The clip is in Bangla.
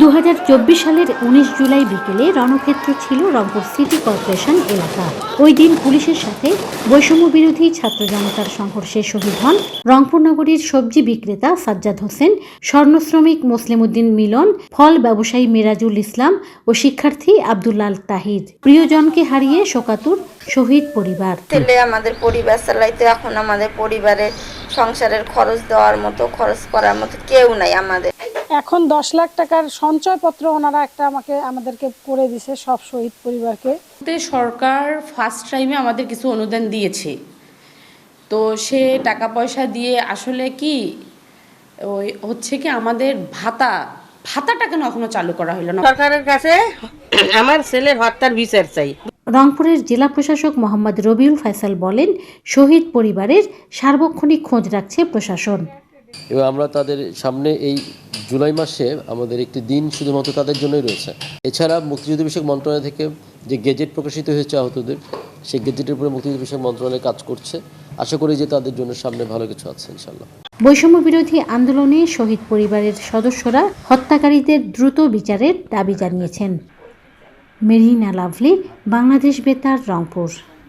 দু হাজার চব্বিশ সালের উনিশ জুলাই বিকেলে রণক্ষেত্র ছিল রংপুর সিটি কর্পোরেশন এলাকা। ওই দিন পুলিশের সাথে বৈষম্য বিরোধী ছাত্র জনতার সংঘর্ষে শহীদ হন রংপুর নগরীর সবজি বিক্রেতা সাজ্জাদ হোসেন, স্বর্ণ শ্রমিক মুসলিমউদ্দিন মিলন, ফল ব্যবসায়ী মিরাজুল ইসলাম ও শিক্ষার্থী আব্দুল্লাল তাহিদ। প্রিয়জনকে হারিয়ে শোকাতুর শহীদ পরিবার। ছেলে আমাদের পরিবার চালাইতে, এখন আমাদের পরিবারের সংসারের খরচ দেওয়ার মতো, খরচ করার মতো কেউ নাই আমাদের। এখন দশ লাখ টাকার সঞ্চয়পত্র ওনারা একটা আমাকে আমাদেরকে করে দিছে সব শহীদ পরিবারকে। সরকার ফার্স্ট টাইমে আমাদের কিছু অনুদান দিয়েছে। তো সে টাকা পয়সা দিয়ে আসলে কি ওই হচ্ছে কি আমাদের ভাতা ভাতাটা কেন এখনও চালু করা হলো না? সরকারের কাছে আমার ছেলের হত্যার বিচার চাই। রংপুরের জেলা প্রশাসক মোহাম্মদ রবিউল ফয়সাল বলেন শহীদ পরিবারের সার্বক্ষণিক খোঁজ রাখছে প্রশাসন। এবং আমরা তাদের সামনে এই জুলাই মাসে আমাদের একটি দিন শুধুমাত্র তাদের জন্যই রয়েছে। এছাড়া মুক্তিযুদ্ধ বিষয়ক মন্ত্রণালয় থেকে যে গেজেট প্রকাশিত হয়েছে আহতদের, সেই গেজেটের উপরে মুক্তিযুদ্ধ বিষয়ক মন্ত্রণালয় কাজ করছে। আশা করি যে তাদের জন্য সামনে ভালো কিছু আছে ইনশাল্লাহ বৈষম্য বিরোধী আন্দোলনে শহীদ পরিবারের সদস্যরা হত্যাকারীদের দ্রুত বিচারের দাবি জানিয়েছেন। মেরিনা লাভলি, বাংলাদেশ বেতার, রংপুর।